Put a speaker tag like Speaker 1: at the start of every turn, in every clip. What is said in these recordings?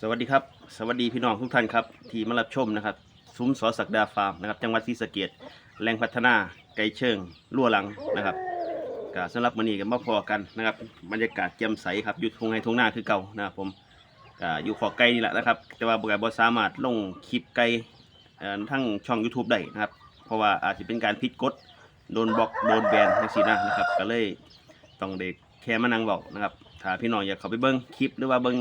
Speaker 1: สวัสดีครับ สวัสดีพี่น้องทุกท่านครับที่มารับชมนะครับซุ้มสอสักดาฟาร์มนะครับจังหวัดศรีสะเกดแรงพัฒนาไก่เชิงลั่วหลังนะครับก็สำหรับมื้อนี้ก็มาพอกันนะครับบรรยากาศแจ่มใสครับอยู่ทงไห้ทงหน้าคือเก่านะครับผมก็อยู่ขอไก่นี่แหละนะครับ แต่ว่าบ่ก็บ่สามารถลงคลิปไก่ทั้งช่อง YouTube ได้นะครับ เพราะว่าอาจจะเป็นการผิดกฎโดนบล็อกโดนแบนทั้งสีนะนะครับ ก็เลยต้องเด็กแค่มานั่งบอกนะครับถ้าพี่น้องอยากเข้าไปเบิ่งคลิปหรือว่าเบิ่ง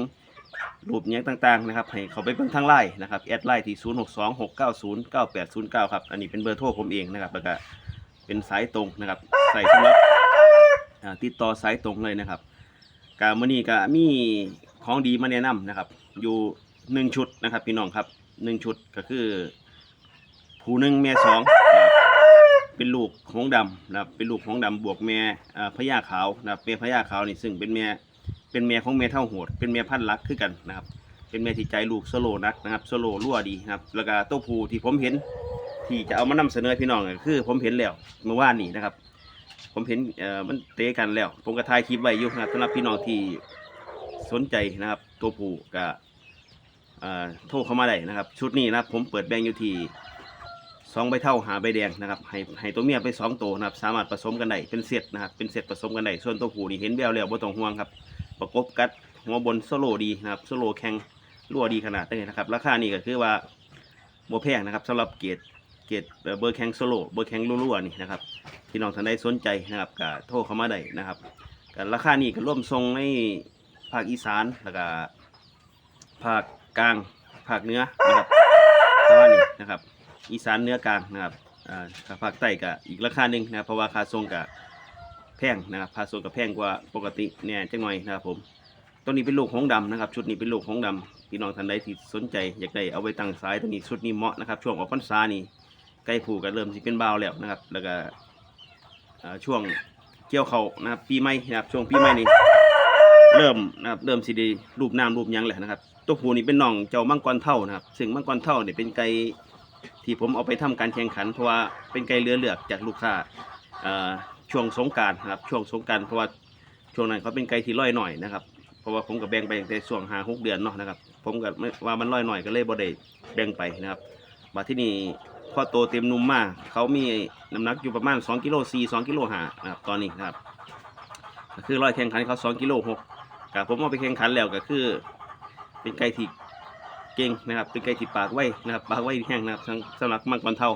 Speaker 1: รูปเนี้ยต่างๆนะครับให้เขาไปเบิ่งทางไลน์นะครับแอดไลน์ที่ 0 6 2 6 9 0 9 8 0 9 ครับ อันนี้เป็นเบอร์โทรผมเองนะครับแล้วก็เป็นสายตรงนะครับใส่สำหรับติดต่อสายตรงเลยนะครับกามื่อนี้ก็มีของดีมาแนะนำนะครับ อยู่หนึ่งชุดนะครับพี่น้องครับหนึ่งชุดก็คือ ผู้หนึ่งแม่สองเป็นลูกของดำนะครับเป็นลูกของดำบวกแม่พญาขาวนะครับแม่พญาขาวนี่ซึ่งเป็นแม่ เป็นแม่ของแม่เท่าโหด เป็นแม่พันรักคือกันนะครับ เป็นแม่ที่ใจลูกสโลนักนะครับสโลรั่วดีนะครับ แล้วก็ตัวผู้ที่ผมเห็น ที่จะเอามานำเสนอพี่น้องก็คือ ผมเห็นแล้วเมื่อวานนี้นะครับ ผมเห็นเอ่อมันเตะกันแล้ว ผมก็ถ่ายคลิปไว้อยู่นะสำหรับพี่น้องที่สนใจนะครับตัวผูก็เอ่อโทรเข้ามาได้นะครับ ชุดนี้นะครับ ผมเปิดแบ่งอยู่ที่สองใบเท่าหาใบแดงนะครับให้ให้ตัวเมียไปสองตัวนะครับ สามารถผสมกันได้เป็นเซตนะครับเป็นเซตผสมกันได้ส่วนตัวผู้นี่เห็นแววแล้วบ่ต้องห่วงครับ ประกบกัดหัวบนโซโลดีนะครับโซโลแข็งรั่วดีขนาดนี้นะครับ ราคานี่ก็คือว่าโมแพงนะครับสำหรับเกรเกรดเอ่อเบอร์แข็งโซโลเบอร์แข็งรั่วๆนี่นะครับพี่น้องท่านใดสนใจนะครับก็โทรเข้ามาได้นะครับก็ราคานี่ก็ร่วมทรงในภาคอีสานแล้วก็ภาคกลางภาคเหนือนะครับประมานี้นะครับ อีสานเหนือกลางนะครับอ่าภาคใต้ก็อีกราคาหนึ่งนะครับเพราะว่าค่าส่งก็แพงนะครับพาโซนกับแพงกว่าปกติเนี่ยจังหน่อยนะครับผมตัวนี้เป็นลูกของดำนะครับ ชุดนี้เป็นลูกของดำพี่น้องท่านใดที่สนใจอยากได้เอาไว้ตั้งสายตัวนี้ชุดนี้เหมาะนะครับ ช่วงออกพรรษานี่ใกล้ผูกก็เริ่มสิเป็นเบาแล้วนะครับ แล้วก็ช่วงเกี่ยวเขานะครับ ปีใหม่นะครับ ช่วงปีใหม่นี่เริ่มนะครับเริ่มสิได้รูปน้ำรูปยังแหละนะครับตัวผู้นี่เป็นน้องเจ้ามังกรเท่านะครับซึ่งมังกรเท่าเนี่ยเป็นไก่ที่ผมเอาไปทำการแข่งขันเพราะว่าเป็นไก่เรือเลือกจากลูกค้าอ่อ ช่วงสงการนะครับช่วงสงการเพราะว่าช่วงนั้นเขาเป็นไก่ที่ร้อยหน่อยนะครับเพราะว่าผมกับแบ่งไปตั้งแต่ช่วงหาหกเดือนเนาะนะครับ ผมกับว่ามันร้อยหน่อยก็เลยบ่ได้แบ่งไปนะครับมาที่นี่พอโตเต็มหนุ่มมากเขามีน้ำหนักอยู่ประมาณ2กิโล4 2กิโลหานะครับตอนนี้นะครับคือร้อยแข่งขันเขา2กิโลหกกับผมเอาไปแข่งขันแล้วก็คือ เป็นไก่ที่เก่งนะครับ เป็นไก่ที่ปากไว้นะครับปากไว้แห้งนะครับสำหรับมังกรเท่า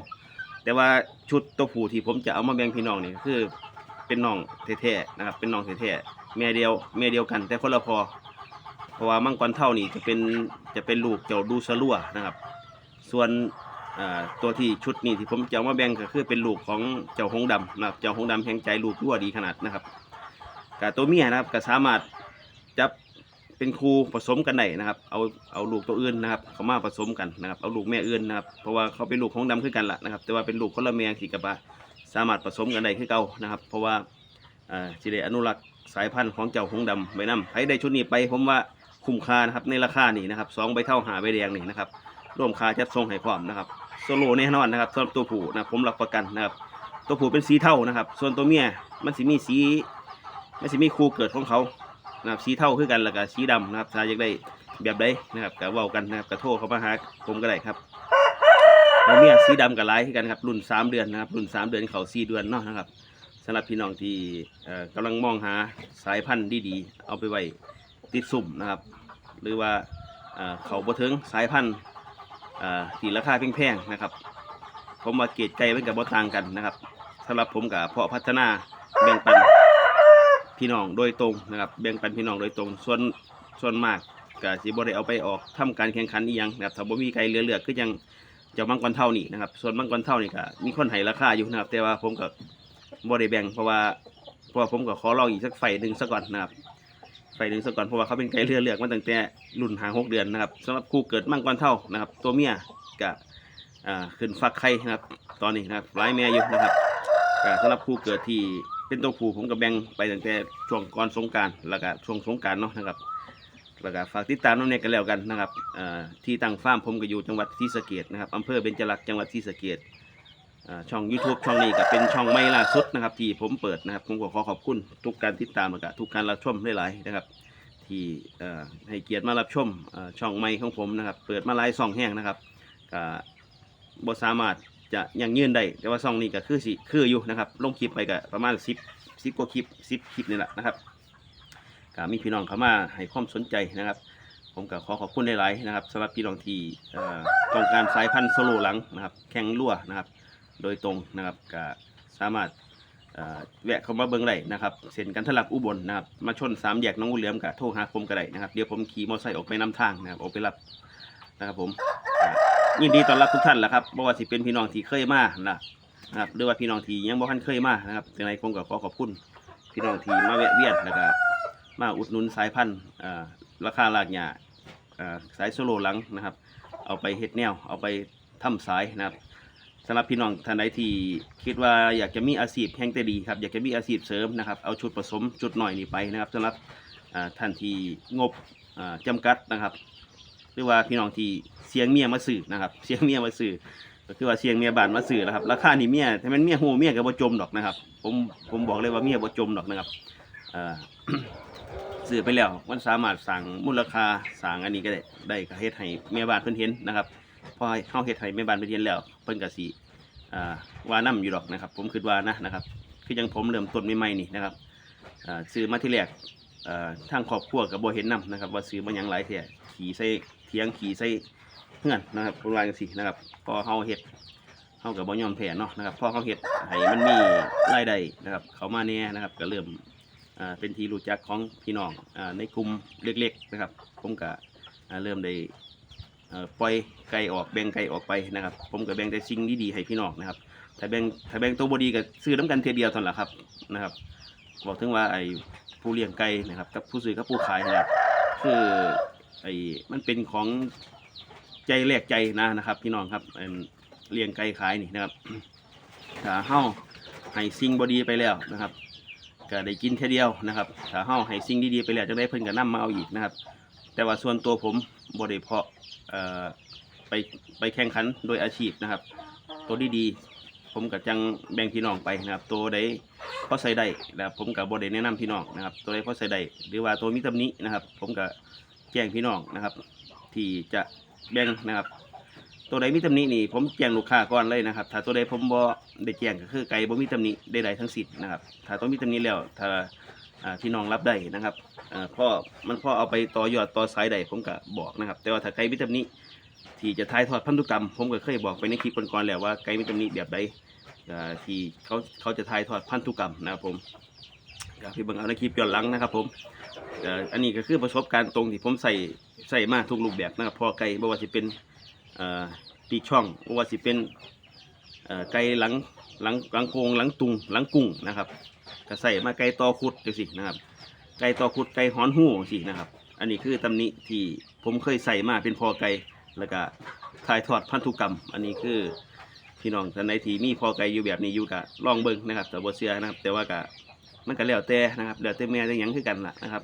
Speaker 1: แต่ว่าชุดตัวผู้ที่ผมจะเอามาแบ่งพี่น้องนี่คือ เป็นน้องแท้ๆนะครับ เป็นน้องแท้ๆแม่เดียวแม่เดียวกัน แต่คนละพอ เพราะว่ามังกรเท่านี่จะเป็นจะเป็นลูกเจ้าดูสลัวนะครับ ส่วนตัวที่ชุดนี้ที่ผมจะมาแบ่งก็คือเป็นลูกของเจ้าหงดำนะครับ เจ้าหงดำแห่งใจลูกรั่วดีขนาดนะครับกับตัวเมียนะครับก็สามารถจับเป็นครูผสมกันได้นะครับ เอาเอาลูกตัวอื่นนะครับ เขามาผสมกันนะครับ เอาลูกแม่อื่นนะครับ เพราะว่าเขาเป็นลูกของดำคือกันละนะครับ แต่ว่าเป็นลูกคนละแม่สีกระบะ สามารถผสมกันได้คือเก่านะครับ เพราะว่าอ่าสิได้อนุรักษ์สายพันธุ์ของเจ้าหงส์ดำไว้นำใครได้ชุดนี้ไปผมว่าคุ้มค่านะครับในราคานี้นะครับสองใบเท่าหาใบแดงนี่นะครับร่วมค่าจัดส่งให้พร้อมนะครับโซโลแน่นอนนะครับสำหรับตัวผู้นะผมรับประกันนะครับ ตัวผู้เป็นสีเท่านะครับ ส่วนตัวเมียมันสิมีสีมันสิมีคู่เกิดของเขานะครับสีเท่าคือกันแล้วก็สีดำนะครับถ้าอยากได้แบบใดนะครับก็เว้ากันนะครับก็โทรเขามาหาผมก็ได้ครับ ตัวเมียสีดำกับลายคือกันครับรุ่น3เดือนนะครับรุ่น3เดือนเขา4เดือนเนาะนะครับสำหรับพี่น้องที่เอ่อกำลังมองหาสายพันธุ์ดีๆเอาไปไว้ติดสุ่มนะครับ หรือว่าเขาบ่ถึงสายพันธุ์ที่ราคาแพงๆนะครับ ผมมาเกรดไก่เป็นกับบ่ต่างกันนะครับสำหรับผมกับเพาะพัฒนาแบ่งปันพี่น้องโดยตรงนะครับแบ่งปันพี่น้องโดยตรง ส่วนส่วนมากก็สิบ่ได้เอาไปออกทำการแข่งขันอีหยังนะครับถ้าบ่มีใครเหลือเลือกคือยัง เจ้ามังกรเท่านี่นะครับ ส่วนมังกรเท่านี่ก็มีคนให้ราคาอยู่นะครับ แต่ว่าผมก็บ่ได้แบ่งเพราะว่าเพราะว่าผมก็ขอลองอีกสักไฟหนึ่งซะก่อนนะครับไฟหนึ่งซะก่อนเพราะว่าเขาเป็นไก่เลือเลือกมาตั้งแต่รุ่นหาหกเดือนนะครับสำหรับคู่เกิดมังกรเท่านะครับ ตัวเมียก็อ่าขึ้นฟักไข่นะครับ ตอนนี้นะครับหลายแม่อยู่นะครับก็สำหรับผู้เกิดที่เป็นตัวผู้ผมก็แบ่งไปตั้งแต่ช่วงก่อนสงการแล้วก็ช่วงสงการเนาะนะครับ แล้วก็ฝากติดตามน้องเนยกันแล้วกันนะครับที่ตั้งฟาร์มผมก็อยู่จังหวัดศรีสะเกดนะครับอำเภอเบญจรักษ์จังหวัดศรีสะเกดช่อง YouTube ช่องนี้ก็เป็นช่องไม่ล่าสุดนะครับ ที่ผมเปิดนะครับผมขอขอบคุณทุกการติดตามแล้วก็ทุกการรับชมหลายๆนะครับ ที่ให้เกียรติมารับชมช่องใหม่ของผมนะครับ เปิดมาหลายช่องแห้งนะครับก็บ่สามารถจะยังยืนได้แต่ว่าช่องนี้ก็คือสิคืออยู่นะครับลงคลิปไปก็ประมาณ10 10กว่าคลิป10คลิปนี่แหละนะครับ ก็มีพี่น้องเข้ามาให้ความสนใจนะครับ ผมก็ขอขอบคุณหลายๆนะครับสำหรับพี่น้องที่เอ่อต้องการสายพันธุ์โซโลหลังนะครับ แข่งรั่วนะครับ โดยตรงนะครับก็สามารถแวะเข้ามาเบิ่งได้นะครับเส้นกันทลักอุบลนะครับมาชนสามแยกน้องงูเหลือมกับโทรหาผมก็ได้นะครับเดี๋ยวผมขี่มอเตอร์ไซค์ออกไปนำทางนะครับออกไปรับนะครับผมยินดีต้อนรับทุกท่านแหละครับบ่ว่าสิเป็นพี่น้องที่เคยมานะนะครับหรือว่าพี่น้องที่ยังบ่ทันเคยมานะครับยังไงผมก็ขอขอบคุณพี่น้องที่มาแวะเวียนแล้วก็ มาอุดหนุนสายพันธุ์ราคาลากหยาเอ่อสายโซโลหลังนะครับ เอาไปเฮ็ดแนว เอาไปทำสายนะครับสำหรับพี่น้องท่านใดที่คิดว่าอยากจะมีอาชีพแห่งแต่ดีครับ อยากจะมีอาชีพเสริมนะครับ เอาชุดผสมจุดหน่อยนี่ไปนะครับสำหรับท่านที่งบอ่าจำกัดนะครับ หรือว่าพี่น้องที่เสียงเมียมาสื่อนะครับ เสียงเมียมาสื่อก็คือว่าเสียงเมียบานมาสื่อนะครับ ราคานี่เมียถ้ามันเมียหูเมียก็บ่จมดอกนะครับ ผมผมบอกเลยว่าเมียบ่จมดอกนะครับ อ่าสื่อไปแล้วมันสามารถสั่งมูลค่าสั่งอันนี้ก็ได้ได้ก็เฮ็ดให้เมียบ้านเพิ่นเห็นนะครับพอเฮาเฮ็ดให้แม่บ้านไปเรียนแล้วเพิ่นก็สิว่านํอยู่ดอกนะครับ ผมคิดว่านะนะครับ คือจังผมเริ่มต้นใหม่ๆนี่นะครับซื้อมาที่แรกทางครอบครัวก็บ่เห็นนํนะครับ ว่าซื้อมาหยังหลายแท้ขี่ใส่เถียงขี่ใส่เฮือนนะครับผมว่าจังซี่นะครับพอเฮาเฮ็ดเฮาก็บ่ยอมแพ้เนาะนะครับพอเฮาเฮ็ดให้มันมีรายได้นะครับ เข้ามาแน่นะครับก็เริ่ม เป็นที่รู้จักของพี่น้องอในกลุ่มเล็กๆนะครับ ผมก็เริ่มได้ปล่อยไก่ออกแบ่งไก่ออกไปนะครับ ผมก็แบ่งแต่สิ่งดีๆให้พี่น้องนะครับถ้าแบ่งถ้าแบ่งตัวบดีก็ซื้อน้ำกันเทียเดียวเท่านั้นแหละครับนะครับ บอกถึงว่าไอ้ผู้เลี้ยงไก่นะครับกับผู้ซื้อกับผู้ขายนะครับคือไอ้มันเป็นของใจแลกใจนะนะครับ พี่น้องครับอันเลี้ยงไก่ขายนี่นะครับถ้าเฮาให้สิ่งบดีไปแล้วนะครับ ก็ได้กินแค่เดียวนะครับถ้าเฮาให้สิ่งดีๆไปแล้วจะได้เพิ่นก็นํมาเอาอีกนะครับ แต่ว่าส่วนตัวผมบ่ได้เพาะเอ่อไปไปแข่งขันโดยอาชีพนะครับ ตัวดีๆผมกับจังแบ่งพี่น้องไปนะครับ ตัวใดพอใส่ได้นะครับผมกับบ่ได้แนะนำพี่น้องนะครับ ตัวใดพอใส่ได้หรือว่าตัวมีตำหนินะครับ ผมก็แจ้งพี่น้องนะครับ ที่จะแบ่งนะครับ ตัวใดมีตำหนินี่ผมแจ้งลูกค้าก่อนเลยนะครับ ถ้าตัวใดผมบ่ได้แจ้งก็คือไก่บ่มีตำหนิใดๆทั้งสิ้นนะครับ ถ้าตัวมีตำหนิแล้วถ้าพี่น้องรับได้นะครับเอ่อพ่อมันพ่อเอาไปต่อยอดต่อสายใดผมก็บอกนะครับ แต่ว่าถ้าไก่วิตามิที่จะถ่ายทอดพันธุกรรม ผมก็เคยบอกไปในคลิปก่อนๆแล้วว่าไก่วิตามิแบบใดที่เขาเขาจะถ่ายทอดพันธุกรรมนะครับผมก็พี่เบิงเอาในคลิปย้อนหลังนะครับ ผมอันนี้ก็คือประสบการณ์ตรงที่ผมใส่ใส่มาทุกรูปแบบนะครับพอไก่ไม่ว่าสิเป็น ปีกช่องว่าสิเป็นไก่หลังหลังหลังโครงหลังตุงหลังกุ้งนะครับก็ใส่มาไก่ตอคุดจังสินะครับ ไก่ตอขุดไก่หอนหูสินะครับ อันนี้คือตำหนิที่ผมเคยใส่มาเป็นพอไก่แล้วก็ถ่ายทอดพันธุกรรม อันนี้คือพี่น้องท่านใดที่มีพอไก่อยู่แบบนี้อยู่กะลองเบิ่งนะครับแต่บ่เชื่อนะครับ แต่ว่ากะมันก็แล้วแต่นะครับแล้วแต่แม่จะยังคือกันล่ะนะครับ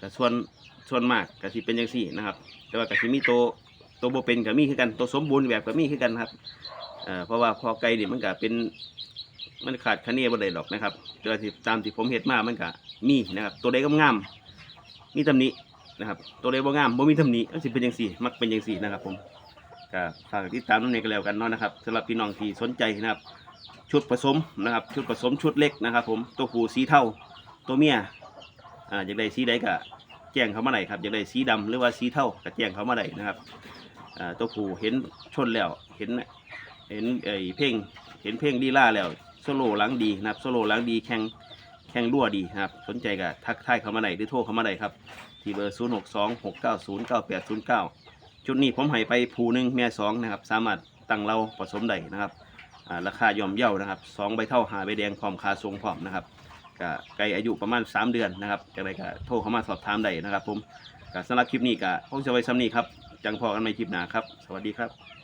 Speaker 1: ก็ส่วนส่วนมากก็สิเป็นจังซี่นะครับ แต่ว่าก็สิมีโต ตัวโบเป็นก็มีคือกันตัวสมบูรณ์แบบก็มีคือกันครับเอ่อเพราะว่าพอไก่นี่มันก็เป็นมันขาดคะเนบ่ได้ดอกนะครับต่ว่าที่ตามที่ผมเห็ดมามันก็มีนะครับ ตัวใดก็งามมีตำหนินะครับ ตัวใดบ่งามบ่มีตำหนิมันสิเป็นจังซี่ มักเป็นจังซี่นะครับ ผมก็ฝากติดตามน้ำเนยกันแล้วกันเนาะนะครับสำหรับพี่น้องที่สนใจนะครับ ชุดผสมนะครับ ชุดผสมชุดเล็กนะครับ ผมตัวผู้สีเทาตัวเมียอ่าอยากได้สีใดก็แจ้งเขามาได้ครับอยากได้สีดำหรือว่าสีเทาก็แจ้งเขามาได้นะครับ ตัวผู้เห็นชนแล้วเห็นเห็นไอ้เพ่งเห็นเพ่งลีล่าแล้วโซโล่หล้างดีนะครับโซโล่หล้างดีแข่งแข่งรั่วดีครับสนใจก็ทักทายเข้ามาได้หรือโทรเข้ามาได้ครับ ที่เบอร์ 0 6 2 6 9 0 9 8 0 9จุดนี้ผมให้ไปผูหนึ่งแม่สองนะครับ สามารถตั้งเราผสมได้นะครับราคาย่อมเย่านะครับสองใบเท่าหาใบแดงพร้อมคาทรงพร้อมนะครับก็ไก่อายุประมาณ 3 เดือนนะครับจะได้ก็โทรเข้ามาสอบถามได้นะครับ ผมก็สำหรับคลิปนี้ก็คงจะไว้ซ้ำนี้ครับ จังพอกันในคลิปหน้าครับ สวัสดีครับ